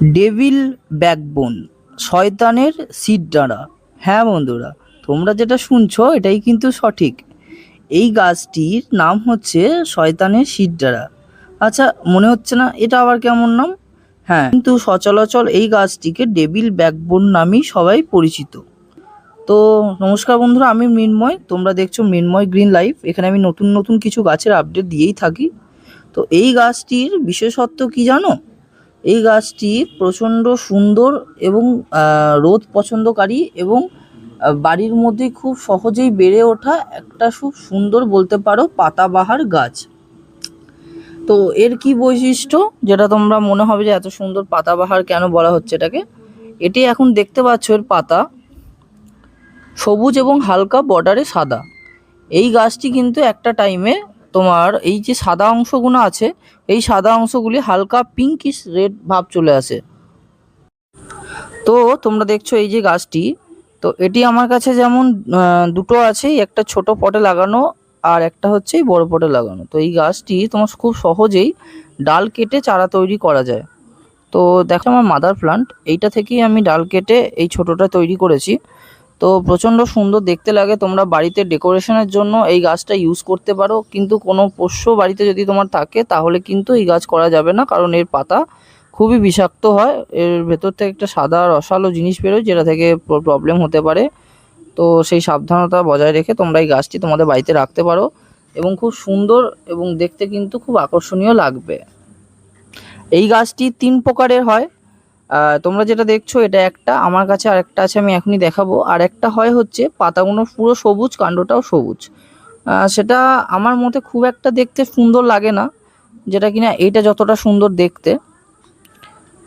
Devil backbone, শয়তানের সিডডাঁড়া হ্যাঁ বন্ধুরা, তোমরা যেটা শুনছো এটাই কিন্তু সঠিক। এই গাছটির নাম হচ্ছে শয়তানের সিডডাঁড়া আচ্ছা মনে হচ্ছে না এটা আবার কেমন নাম? হ্যাঁ কিন্তু সচরাচর এই গাছটিকে ডেভিল ব্যাকবোন নামেই সবাই পরিচিত। তো নমস্কার বন্ধুরা, আমি মৃন্ময়। তোমরা দেখছ মৃন্ময় গ্রিন লাইফ। এখানে আমি নতুন নতুন কিছু গাছের আপডেট দিয়েই থাকি। তো এই গাছটির বিশেষত্ব কি জানো? এই গাছটি প্রচণ্ড সুন্দর এবং রোদ পছন্দকারী এবং বাড়ির মধ্যে খুব সহজেই বেড়ে ওঠা একটা খুব সুন্দর বলতে পারো পাতাবাহার গাছ। তো এর কি বৈশিষ্ট্য? যেটা তোমরা মনে হবে যে এত সুন্দর পাতাবাহার কেন বলা হচ্ছে এটাকে? এটি এখন দেখতে পাচ্ছ এর পাতা সবুজ এবং হালকা বর্ডারে সাদা। এই গাছটি কিন্তু একটা টাইমে তোমার এই যে সাদা অংশগুলো আছে, এই সাদা অংশগুলি হালকা পিঙ্কিশ রেড ভাব চলে আসে। তো তোমরা দেখছ এই যে গাছটি, তো এটি আমার কাছে যেমন দুটো আছে একটা ছোট পটে লাগানো আর একটা হচ্ছে বড় পটে লাগানো। তো এই গাছটি তোমার খুব সহজেই ডাল কেটে চারা তৈরি করা যায়। তো দেখো আমার মাদার প্লান্ট এইটা থেকেই আমি ডাল কেটে এই ছোটোটা তৈরি করেছি। তো প্রচণ্ড সুন্দর দেখতে লাগে। তোমরা বাড়িতে ডেকোরেশনের জন্য এই গাছটা ইউজ করতে পারো। কিন্তু কোনো পোষ্য বাড়িতে যদি তোমার থাকে, তাহলে কিন্তু এই গাছ করা যাবে না। কারণ এর পাতা খুবই বিষাক্ত হয়। এর ভেতর থেকে একটা সাদা রসালো জিনিস বেরোয়, যেটা থেকে প্রবলেম হতে পারে। তো সেই সাবধানতা বজায় রেখে তোমরা এই গাছটি তোমাদের বাড়িতে রাখতে পারো এবং খুব সুন্দর এবং দেখতে কিন্তু খুব আকর্ষণীয় লাগবে। এই গাছটি তিন প্রকারের হয়। তোমরা যেটা দেখছ, এটা একটা। আমার কাছে আরেকটা আছে, আমি এখনই দেখাবো। আর একটা হয় হচ্ছে পাতাগুলো পুরো সবুজ, কাণ্ডটাও সবুজ। সেটা আমার মতে খুব একটা দেখতে সুন্দর লাগে না, যেটা কিনা এইটা যতটা সুন্দর দেখতে।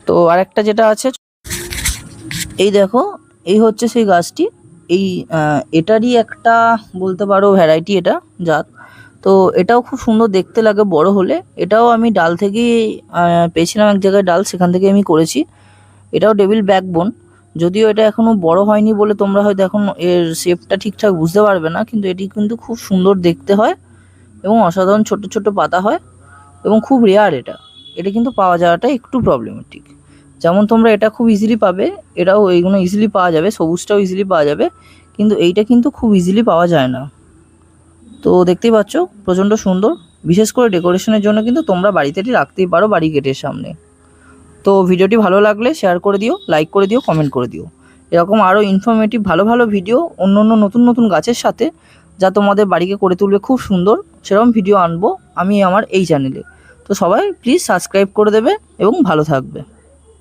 তো আরেকটা যেটা আছে, এই দেখো, এই হচ্ছে সেই গাছটি। এই এটারই একটা বলতে পারো ভ্যারাইটি এটা জাত তো এটাও খুব সুন্দর দেখতে লাগে বড় হলে। এটাও আমি ডাল থেকেই পেয়েছিলাম এক জায়গায় ডাল, সেখান থেকে আমি করেছি। এটাও ডেভিল ব্যাকবোন যদিও এটা এখনও বড় হয়নি বলে তোমরা হয়তো এখন এর শেপটা ঠিকঠাক বুঝতে পারবে না, কিন্তু এটি কিন্তু খুব সুন্দর দেখতে হয় এবং অসাধারণ ছোট ছোট পাতা হয় এবং খুব রেয়ার এটা। এটা কিন্তু পাওয়া যাওয়াটা একটু প্রবলেমেটিক যেমন তোমরা এটা খুব ইজিলি পাবে, এটাও এইগুলো ইজিলি পাওয়া যাবে, সবুজটাও ইজিলি পাওয়া যাবে, কিন্তু এইটা কিন্তু খুব ইজিলি পাওয়া যায় না। তো দেখতেই পাচ্ছ, প্রচণ্ড সুন্দর। বিশেষ করে ডেকোরেশনের জন্য কিন্তু তোমরা বাড়িতে এটি রাখতেই পারো বাড়ি গেটের সামনে। তো ভিডিওটি ভালো লাগলে শেয়ার করে দিও লাইক করে দিও কমেন্ট করে দিও। এরকম আরও ইনফরমেটিভ ভালো ভালো ভিডিও অন্য অন্য নতুন নতুন গাছের সাথে যা তোমাদের বাড়িকে করে তুলবে খুব সুন্দর, সেরকম ভিডিও আনব আমি আমার এই চ্যানেলে তো সবাই প্লিজ সাবস্ক্রাইব করে দেবে এবং ভালো থাকবে।